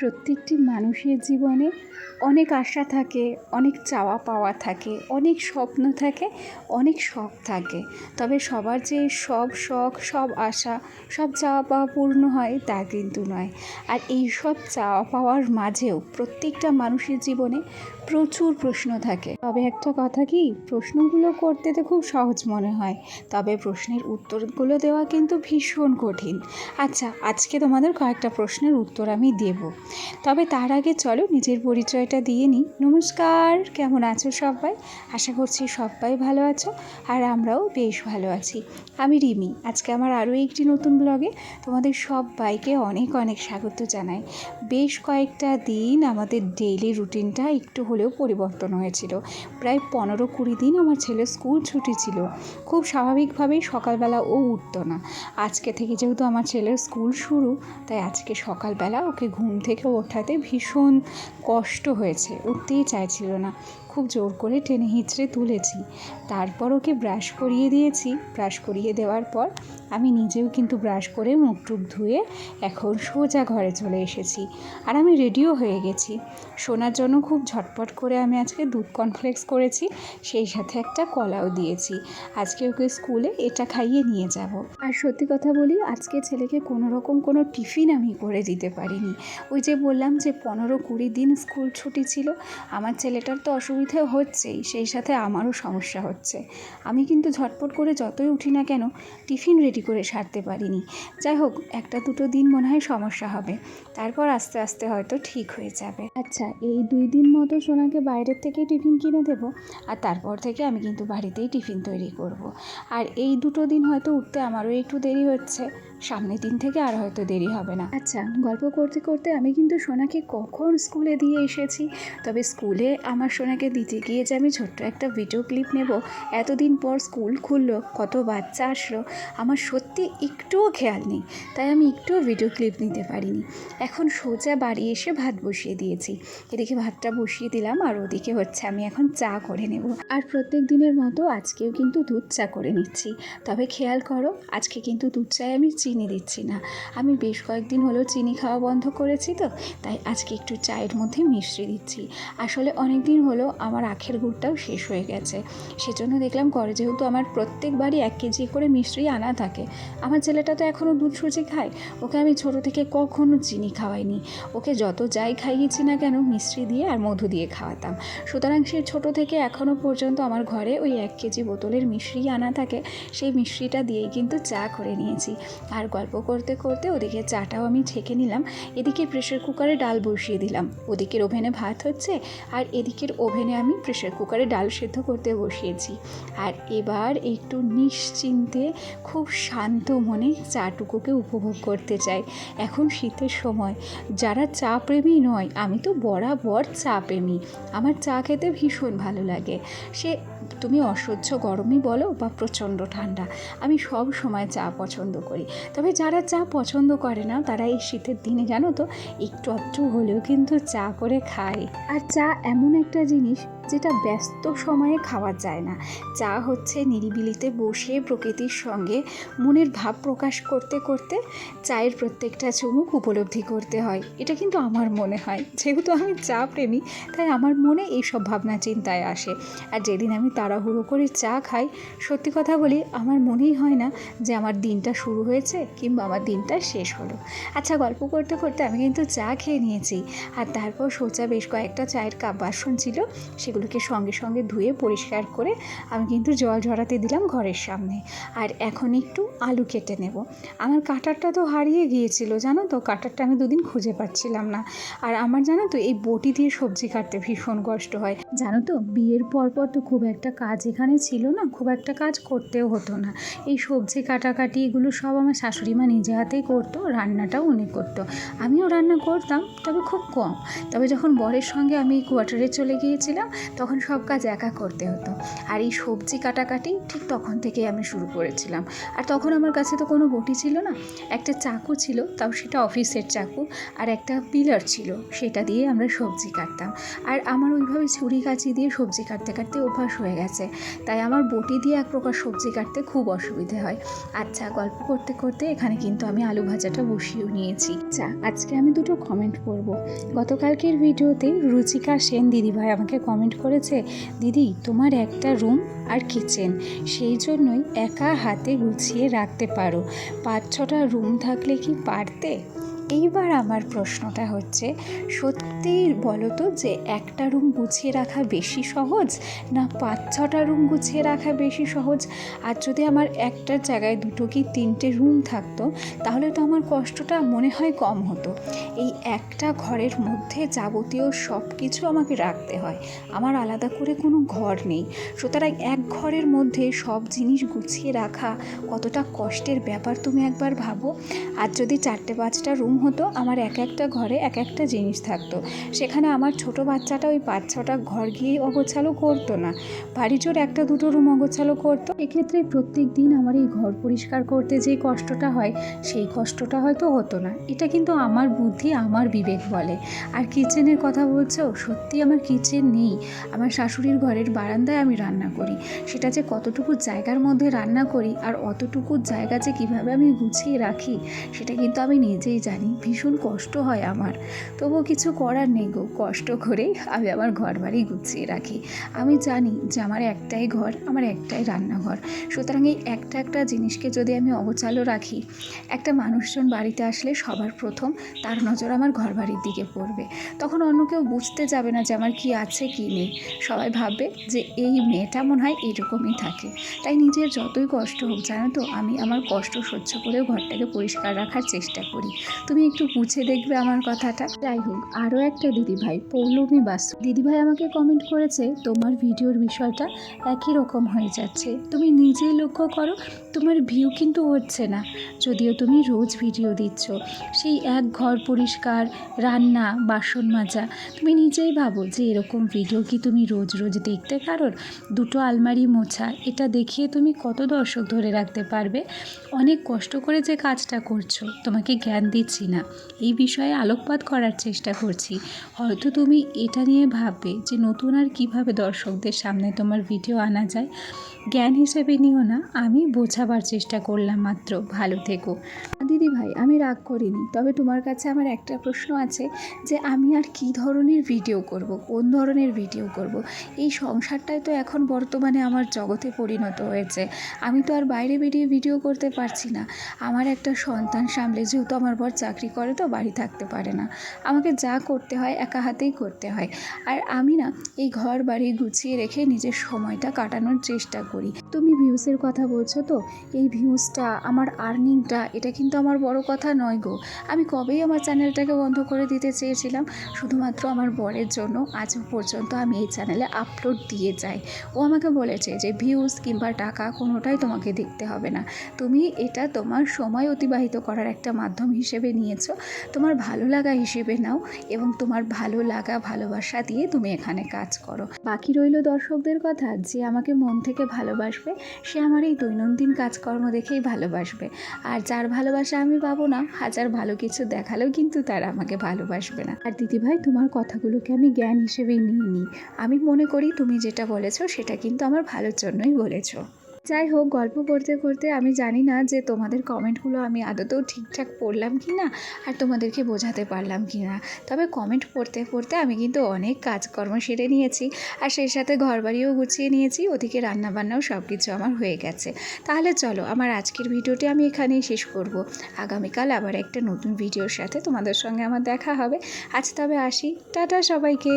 প্রত্যেকটি মানুষের জীবনে অনেক আশা থাকে, অনেক চাওয়া পাওয়া থাকে, অনেক স্বপ্ন থাকে, অনেক শখ থাকে। তবে সবার যে সব শখ, সব আশা, সব চাওয়া পাওয়া পূর্ণ হয় তা কিন্তু নয়। আর এই সব চাওয়া পাওয়ার মাঝেও প্রত্যেকটা মানুষের জীবনে প্রচুর প্রশ্ন থাকে। তবে একটা কথা কি, প্রশ্নগুলো করতে তো খুব সহজ মনে হয়। তবে প্রশ্নের উত্তরগুলো দেওয়া কিন্তু ভীষণ কঠিন। আচ্ছা আজকে তোমাদের কয়েকটা প্রশ্নের উত্তর আমি দেব। তবে তার আগে চলো নিজের পরিচয়টা দিয়ে নিই। নমস্কার, কেমন আছো সবাই? আশা করছি সবাই ভালো আছো আর আমরাও বেশ ভালো আছি। আমি রিমি, আজকে আমার আরও একটি নতুন ব্লগে তোমাদের সবাইকে অনেক অনেক স্বাগত জানাই। বেশ কয়েকটা দিন আমাদের ডেইলি রুটিনটা একটু হলেও পরিবর্তন হয়েছিল। প্রায় পনেরো কুড়ি দিন আমার ছেলে স্কুল ছুটি ছিল। খুব স্বাভাবিকভাবেই সকালবেলা ও উঠতো না। আজকে থেকে যেহেতু আমার ছেলের স্কুল শুরু, তাই আজকে সকালবেলা ওকে ঘুম থেকে ওঠাতে ভীষণ কষ্ট হয়েছে উঠতেই চাইছিল না। খুব জোর করে টেনে হিঁচড়ে তুলেছি। তারপর ওকে ব্রাশ করিয়ে দিয়েছি। ব্রাশ করিয়ে দেওয়ার পর আমি নিজেও কিন্তু ব্রাশ করে মুখ টুক ধুয়ে এখন সোজা ঘরে চলে এসেছি আর আমি রেডিও হয়ে গেছি। শোনার জন্য খুব ঝটপট করে আমি আজকে দুধ কনফ্লেক্স করেছি, সেই সাথে একটা কলাও দিয়েছি। আজকে ওকে স্কুলে এটা খাইয়ে নিয়ে যাব। আর সত্যি কথা বলি, আজকে ছেলেকে কোনো রকম কোনো টিফিন আমি করে দিতে পারিনি। ওই যে বললাম যে পনেরো কুড়ি দিন স্কুল ছুটি ছিল, আমার ছেলেটার তো অসুবিধা হচ্ছেই সেই সাথে আমারও সমস্যা হচ্ছে। আমি কিন্তু ঝটপট করে যতই উঠি না কেন, টিফিন রেডি করে সারতে পারিনি। যাই হোক, একটা দুটো দিন মনে হয় সমস্যা হবে। তারপর আস্তে আস্তে হয়তো ঠিক হয়ে যাবে। আচ্ছা এই দুই দিন মতো সোনাকে বাইরের থেকে টিফিন কিনে দেব, আর তারপর থেকে আমি কিন্তু বাড়িতেই টিফিন তৈরি করব। আর এই দুটো দিন হয়তো উঠতে আমারও একটু দেরি হচ্ছে। সামনের দিন থেকে আর হয়তো দেরি হবে না। আচ্ছা গল্প করতে করতে আমি কিন্তু সোনাকে কখন স্কুলে দিয়ে এসেছি? তবে স্কুলে আমার সোনাকে দিতে গিয়ে যে আমি ছোট্ট একটা ভিডিও ক্লিপ নেব, এতদিন পর স্কুল খুললো, কত বাচ্চা আসলো, আমার সত্যি একটুও খেয়াল নেই, তাই আমি একটুও ভিডিও ক্লিপ নিতে পারিনি। এখন সোজা বাড়ি এসে ভাত বসিয়ে দিয়েছি। এদিকে ভাতটা বসিয়ে দিলাম আর ওদিকে হচ্ছে আমি এখন চা করে নেব। আর প্রত্যেক দিনের মতো আজকেও কিন্তু দুধ চা করে নিচ্ছি। তবে খেয়াল করো, আজকে কিন্তু দুধ চায় আমি চিনি দিচ্ছি না। আমি বেশ কয়েকদিন হলো চিনি খাওয়া বন্ধ করেছি তো, তাই আজকে একটু চায়ের মধ্যে মিশ্রি দিচ্ছি। আসলে অনেক দিন হলো আমার আখের গুড়টাও শেষ হয়ে গেছে। সেজন্য দেখলাম ঘরে যেহেতু আমার প্রত্যেকবারই এক কেজি করে মিশ্রি আনা থাকে, আমার ছেলেটা তো এখনও দুধ সুজি খায়, ওকে আমি ছোটো থেকে কখনো চিনি খাওয়াইনি। ওকে যত যাই খাইয়েছি না কেন মিশ্রি দিয়ে আর মধু দিয়ে খাওয়াতাম। সুতরাং সে ছোটো থেকে এখনও পর্যন্ত আমার ঘরে ওই এক কেজি বোতলের মিশ্রি আনা থাকে, সেই মিশ্রিটা দিয়েই কিন্তু চা করে নিয়েছি। আর গল্প করতে করতে ওদিকে চাটাও আমি ছেঁকে নিলাম, এদিকে প্রেশার কুকারে ডাল বসিয়ে দিলাম। ওদিকের ওভেনে ভাত হচ্ছে, আর এদিকের ওভেনে আমি প্রেশার কুকারে ডাল সেদ্ধ করতে বসিয়েছি। আর এবার একটু নিশ্চিন্তে খুব শান্ত মনে চাটুকুকে উপভোগ করতে চাই। এখন শীতের সময়, যারা চা প্রেমী নয়, আমি তো বরাবর চা প্রেমী। আমার চা খেতে ভীষণ ভালো লাগে। সে তুমি অসহ্য গরমই বলো বা প্রচণ্ড ঠান্ডা। আমি সব সময় চা পছন্দ করি। তবে যারা চা পছন্দ করে না, তারা এই শীতের দিনে জানো তো, একটু একটু হলেও কিন্তু চা করে খায়। আর চা এমন একটা জিনিস যেটা ব্যস্ত সময়ে খাওয়া যায় না। চা হচ্ছে নিরিবিলিতে বসে প্রকৃতির সঙ্গে মনের ভাব প্রকাশ করতে করতে চায়ের প্রত্যেকটা চুমুক উপলব্ধি করতে হয়। এটা কিন্তু আমার মনে হয়। যেহেতু আমি চা প্রেমী, তাই আমার মনে এইসব ভাবনা চিন্তায় আসে। আর যেদিন আমি তাড়াহুড়ো করে চা খাই, সত্যি কথা বলি, আমার মনেই হয় না যে আমার দিনটা শুরু হয়েছে কিংবা আমার দিনটা শেষ হলো। আচ্ছা গল্প করতে করতে আমি কিন্তু চা খেয়ে নিয়েছি। আর তারপর সোজা বেশ কয়েকটা চায়ের কাপ বাসন ছিল সেগুলোকে সঙ্গে সঙ্গে ধুয়ে পরিষ্কার করে আমি কিন্তু জল ঝরাতে দিলাম ঘরের সামনে। আর এখন একটু আলু কেটে নেব। আমার কাটারটা তো হারিয়ে গিয়েছিল, জানো তো? কাটারটা আমি দুদিন খুঁজে পাচ্ছিলাম না। আর আমার জানো তো, এই বটি দিয়ে সবজি কাটতে ভীষণ কষ্ট হয়। জানো তো, বিয়ের পর পর তো খুব একটা কাজ এখানে ছিল না, খুব একটা কাজ করতেও হতো না। এই সবজি কাটাকাটি এগুলো সব আমার শাশুড়ি মা নিজে হাতেই করতো, রান্নাটাও উনি করতো। আমিও রান্না করতাম, তবে খুব কম। তবে যখন বরের সঙ্গে আমি কোয়ার্টারে চলে গিয়েছিলাম, তখন সব কাজ একা করতে হতো। আর এই সবজি কাটাকাটি ঠিক তখন থেকেই আমি শুরু করেছিলাম। আর তখন আমার কাছে তো কোনো বটি ছিল না, একটা চাকু ছিল, তাও সেটা অফিসের চাকু, আর একটা পিলার ছিল, সেটা দিয়ে আমরা সবজি কাটতাম। আর আমার ওইভাবে ছুরি কাঁচি দিয়ে সবজি কাটতে কাটতে অভ্যাস হয়ে গেছে। তাই আমার বটি দিয়ে এক প্রকার সবজি কাটতে খুব অসুবিধে হয়। আচ্ছা গল্প করতে করতে এখানে কিন্তু আমি আলু ভাজাটা বসিয়েও নিয়েছি। আচ্ছা আজকে আমি দুটো কমেন্ট করব। গতকালকের ভিডিওতে রুচিকা সেন দিদিভাই আমাকে কমেন্ট করেছে, দিদি, তোমার একটা রুম আর কিচেন সেই জন্যই একা হাতে গুছিয়ে রাখতে পারো। পাঁচ ছটা রুম থাকলে কি পারতে? এইবার আমার প্রশ্নটা হচ্ছে সত্যি বলো তো যে একটা রুম গুছিয়ে রাখা বেশি সহজ না পাঁচ ছটা রুম গুছিয়ে রাখা বেশি সহজ? আর যদি আমার একটার জায়গায় দুটো কি তিনটে রুম থাকতো, তাহলে তো আমার কষ্টটা মনে হয় কম হতো। এই একটা ঘরের মধ্যে যাবতীয় সব কিছু আমাকে রাখতে হয়। আমার আলাদা করে কোনো ঘর নেই। সুতরাং এক ঘরের মধ্যে সব জিনিস গুছিয়ে রাখা কতটা কষ্টের ব্যাপার তুমি একবার ভাবো? আর যদি চারটে পাঁচটা রুম হতো, আমার এক একটা ঘরে এক একটা জিনিস থাকতো। সেখানে আমার ছোট বাচ্চাটা ওই পাঁচ ছটা ঘর গিয়ে অগোছালো করতো না। বাড়ি জোর একটা দুটো রুম অগোছালো করতো। এক্ষেত্রে প্রত্যেক দিন আমার এই ঘর পরিষ্কার করতে যে কষ্টটা হয়, সেই কষ্টটা হয়তো হতো না। এটা কিন্তু আমার বুদ্ধি, আমার বিবেক বলে। আর কিচেনের কথা বলছো, সত্যি আমার কিচেন নেই। আমার শাশুড়ির ঘরের বারান্দায় আমি রান্না করি। সেটা যে কতটুকু জায়গার মধ্যে রান্না করি আর অতটুকু জায়গা যে কীভাবে আমি গুছিয়ে রাখি, সেটা কিন্তু আমি নিজেই জানি। ভীষণ কষ্ট হয় আমার। তবুও কিছু করার নেই গো, কষ্ট করেই আমি আমার ঘর বাড়ি গুছিয়ে রাখি। আমি জানি যে আমার একটাই ঘর, আমার একটাই রান্নাঘর। সুতরাং এই একটা একটা জিনিসকে যদি আমি অগোছালো রাখি, একটা মানুষজন বাড়িতে আসলে সবার প্রথম তার নজর আমার ঘর বাড়ির দিকে পড়বে। তখন অন্য কেউ বুঝতে যাবে না যে আমার কি আছে, কি নেই। সবাই ভাববে যে এই মেয়েটা মনে হয় এরকমই থাকে। তাই নিজের যতই কষ্ট হোক, জানো তো, আমি আমার কষ্ট সহ্য করেও ঘরটাকে পরিষ্কার রাখার চেষ্টা করি। তুমি একটু বুঝে দেখবে আমার কথাটা। যাই হোক, আরও একটা দিদিভাই, পৌলমী বাসু দিদিভাই আমাকে কমেন্ট করেছে, তোমার ভিডিওর বিষয়টা একই রকম হয়ে যাচ্ছে। তুমি নিজেই লক্ষ্য করো, তোমার ভিউ কিন্তু হচ্ছে না। যদিও তুমি রোজ ভিডিও দিচ্ছ। সেই এক ঘর পরিষ্কার, রান্না, বাসন মাজা, তুমি নিজেই ভাবো যে এরকম ভিডিও কি তুমি রোজ রোজ দেখতে কারোর? দুটো আলমারি মোছা, এটা দেখিয়ে তুমি কত দর্শক ধরে রাখতে পারবে? অনেক কষ্ট করে যে কাজটা করছ, তোমাকে জ্ঞান দিচ্ছি। না। এই বিষয়ে আলোকপাত করার চেষ্টা করছি। হয়তো তুমি এটা নিয়ে ভাববে যে নতুন আর কীভাবে দর্শকদের সামনে তোমার ভিডিও আনা যায়? জ্ঞান হিসেবে নিও না, আমি বোঝাবার চেষ্টা করলাম মাত্র। ভালো থেকো। দিদি ভাই, আমি রাগ করিনি। তবে তোমার কাছে আমার একটা প্রশ্ন আছে যে আমি আর কি ধরনের ভিডিও করব? কোন ধরনের ভিডিও করব? এই সংসারটাই তো এখন বর্তমানে আমার জগতে পরিণত হয়েছে। আমি তো আর বাইরে বেরিয়ে ভিডিও করতে পারছি না। আমার একটা সন্তান সামলে, যেহেতু আমার বর চাকরি করে তো বাড়ি থাকতে পারে না। আমাকে যা করতে হয় একা হাতেই করতে হয়। আর আমি না এই ঘর বাড়ি গুছিয়ে রেখে নিজের সময়টা কাটানোর চেষ্টা করি। তুমি ভিউসের কথা বলছো তো, এই ভিউজটা আমার আর্নিংটা, এটা কিন্তু আমার বড় কথা নয় গো। আমি কবেই আমার চ্যানেলটাকে বন্ধ করে দিতে চেয়েছিলাম, শুধুমাত্র আমার বরের জন্য আজ পর্যন্ত আমি এই চ্যানেলে আপলোড দিয়ে যাই। ও আমাকে বলেছে যে ভিউজ কিংবা টাকা কোনোটাই তোমাকে দেখতে হবে না। তুমি এটা তোমার সময় অতিবাহিত করার একটা মাধ্যম হিসেবে নিয়েছো। তোমার ভালো লাগা হিসেবে নাও এবং তোমার ভালো লাগা, ভালোবাসা দিয়ে তুমি এখানে কাজ করো। বাকি রইল দর্শকদের কথা, যে আমাকে মন থেকে ভালোবাসবে, সে আমার এই দৈনন্দিন কাজকর্ম দেখেই ভালোবাসবে। আর যার ভালোবাসা আমি পাবো না, হাজার ভালো কিছু দেখালেও কিন্তু তারা আমাকে ভালোবাসবে না। আর দিদিভাই, তোমার কথাগুলোকে আমি জ্ঞান হিসেবেই নিয়ে নিই আমি মনে করি তুমি যেটা বলেছ, সেটা কিন্তু আমার ভালোর জন্যই বলেছ। যাই হোক, গল্প করতে করতে আমি জানি না যে তোমাদের কমেন্টগুলো আমি আদতেও ঠিকঠাক পড়লাম কি না আর তোমাদেরকে বোঝাতে পারলাম কি না। তবে কমেন্ট পড়তে পড়তে আমি কিন্তু অনেক কাজকর্ম সেরে নিয়েছি আর সেই সাথে ঘর বাড়িও গুছিয়ে নিয়েছি, ওদিকে রান্নাবান্নাও সব কিছু আমার হয়ে গেছে। তাহলে চলো, আমার আজকের ভিডিওটি আমি এখানেই শেষ করব। আগামীকাল আবার একটা নতুন ভিডিওর সাথে তোমাদের সঙ্গে আমার দেখা হবে। আজ তবে আসি। টাটা সবাইকে।